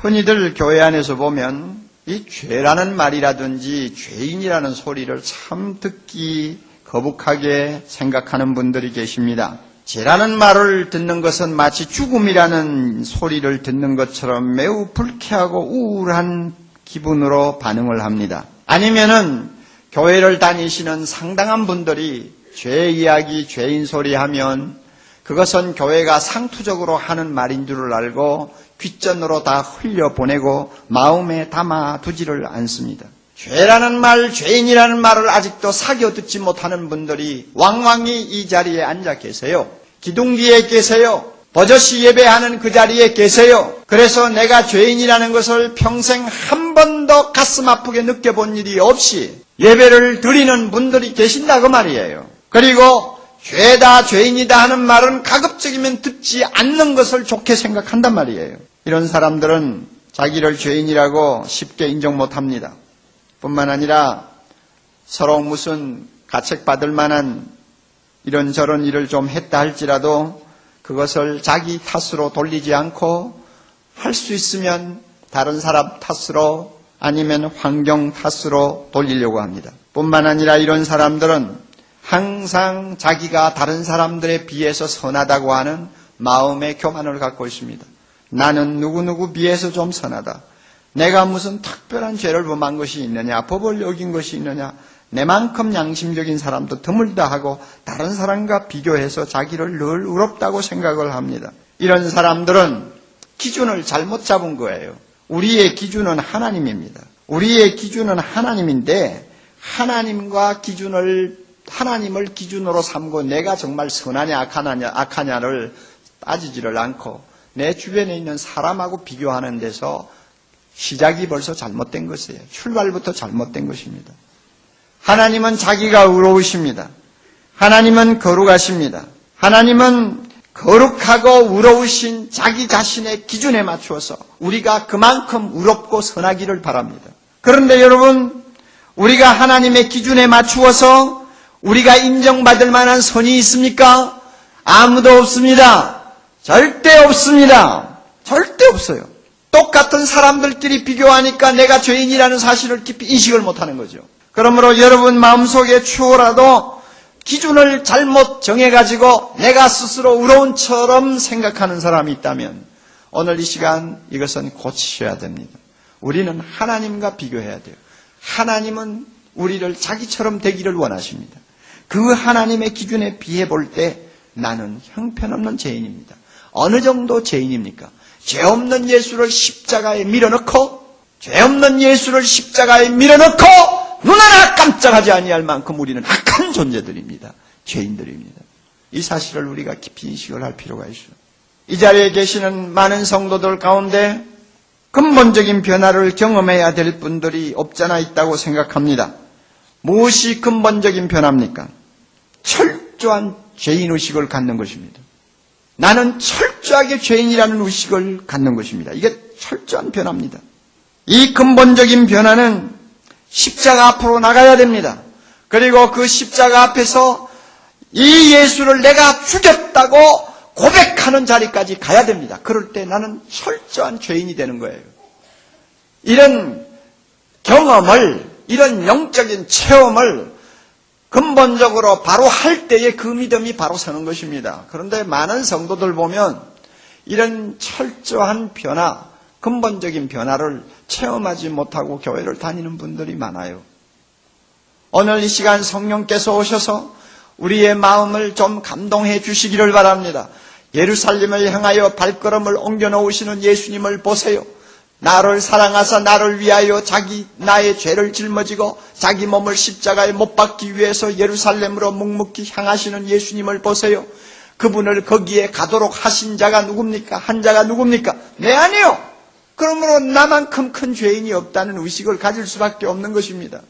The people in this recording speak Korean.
흔히들 교회 안에서 보면 이 죄라는 말이라든지 죄인이라는 소리를 참 듣기 거북하게 생각하는 분들이 계십니다. 죄라는 말을 듣는 것은 마치 죽음이라는 소리를 듣는 것처럼 매우 불쾌하고 우울한 기분으로 반응을 합니다. 아니면은 교회를 다니시는 상당한 분들이 죄 이야기, 죄인 소리 하면 그것은 교회가 상투적으로 하는 말인 줄을 알고 귓전으로 다 흘려보내고 마음에 담아 두지를 않습니다. 죄라는 말, 죄인이라는 말을 아직도 사겨 듣지 못하는 분들이 왕왕이 이 자리에 앉아 계세요. 기둥 뒤에 계세요. 버젓이 예배하는 그 자리에 계세요. 그래서 내가 죄인이라는 것을 평생 한 번도 가슴 아프게 느껴본 일이 없이 예배를 드리는 분들이 계신다고 말이에요. 그리고 죄다 죄인이다 하는 말은 가급적이면 듣지 않는 것을 좋게 생각한단 말이에요. 이런 사람들은 자기를 죄인이라고 쉽게 인정 못합니다. 뿐만 아니라 서로 무슨 가책받을 만한 이런저런 일을 좀 했다 할지라도 그것을 자기 탓으로 돌리지 않고 할 수 있으면 다른 사람 탓으로 아니면 환경 탓으로 돌리려고 합니다. 뿐만 아니라 이런 사람들은 항상 자기가 다른 사람들에 비해서 선하다고 하는 마음의 교만을 갖고 있습니다. 나는 누구누구 비해서 좀 선하다. 내가 무슨 특별한 죄를 범한 것이 있느냐, 법을 어긴 것이 있느냐, 내만큼 양심적인 사람도 드물다 하고 다른 사람과 비교해서 자기를 늘 의롭다고 생각을 합니다. 이런 사람들은 기준을 잘못 잡은 거예요. 우리의 기준은 하나님입니다. 우리의 기준은 하나님인데 하나님과 기준을 하나님을 기준으로 삼고 내가 정말 선하냐 악하냐 악하냐를 따지지를 않고 내 주변에 있는 사람하고 비교하는 데서 시작이 벌써 잘못된 것이에요. 출발부터 잘못된 것입니다. 하나님은 자기가 의로우십니다. 하나님은 거룩하십니다. 하나님은 거룩하고 의로우신 자기 자신의 기준에 맞추어서 우리가 그만큼 의롭고 선하기를 바랍니다. 그런데 여러분, 우리가 하나님의 기준에 맞추어서 우리가 인정받을 만한 선이 있습니까? 아무도 없습니다. 절대 없습니다. 절대 없어요. 똑같은 사람들끼리 비교하니까 내가 죄인이라는 사실을 깊이 인식을 못하는 거죠. 그러므로 여러분 마음속에 추호라도 기준을 잘못 정해가지고 내가 스스로 의로운처럼 생각하는 사람이 있다면 오늘 이 시간 이것은 고치셔야 됩니다. 우리는 하나님과 비교해야 돼요. 하나님은 우리를 자기처럼 되기를 원하십니다. 그 하나님의 기준에 비해 볼 때 나는 형편없는 죄인입니다. 어느 정도 죄인입니까? 죄 없는 예수를 십자가에 밀어넣고 죄 없는 예수를 십자가에 밀어넣고 눈 하나 깜짝하지 아니할 만큼 우리는 악한 존재들입니다. 죄인들입니다. 이 사실을 우리가 깊이 인식을 할 필요가 있어요. 이 자리에 계시는 많은 성도들 가운데 근본적인 변화를 경험해야 될 분들이 없잖아 있다고 생각합니다. 무엇이 근본적인 변화입니까? 철저한 죄인의식을 갖는 것입니다. 나는 철저하게 죄인이라는 의식을 갖는 것입니다. 이게 철저한 변화입니다. 이 근본적인 변화는 십자가 앞으로 나가야 됩니다. 그리고 그 십자가 앞에서 이 예수를 내가 죽였다고 고백하는 자리까지 가야 됩니다. 그럴 때 나는 철저한 죄인이 되는 거예요. 이런 경험을, 이런 영적인 체험을 근본적으로 바로 할 때에 그 믿음이 바로 서는 것입니다. 그런데 많은 성도들 보면 이런 철저한 변화, 근본적인 변화를 체험하지 못하고 교회를 다니는 분들이 많아요. 오늘 이 시간 성령께서 오셔서 우리의 마음을 좀 감동해 주시기를 바랍니다. 예루살렘을 향하여 발걸음을 옮겨 놓으시는 예수님을 보세요. 나를 사랑하사 나를 위하여 자기 나의 죄를 짊어지고 자기 몸을 십자가에 못 박기 위해서 예루살렘으로 묵묵히 향하시는 예수님을 보세요. 그분을 거기에 가도록 하신 자가 누굽니까? 한 자가 누굽니까? 내 아니요. 그러므로 나만큼 큰 죄인이 없다는 의식을 가질 수밖에 없는 것입니다.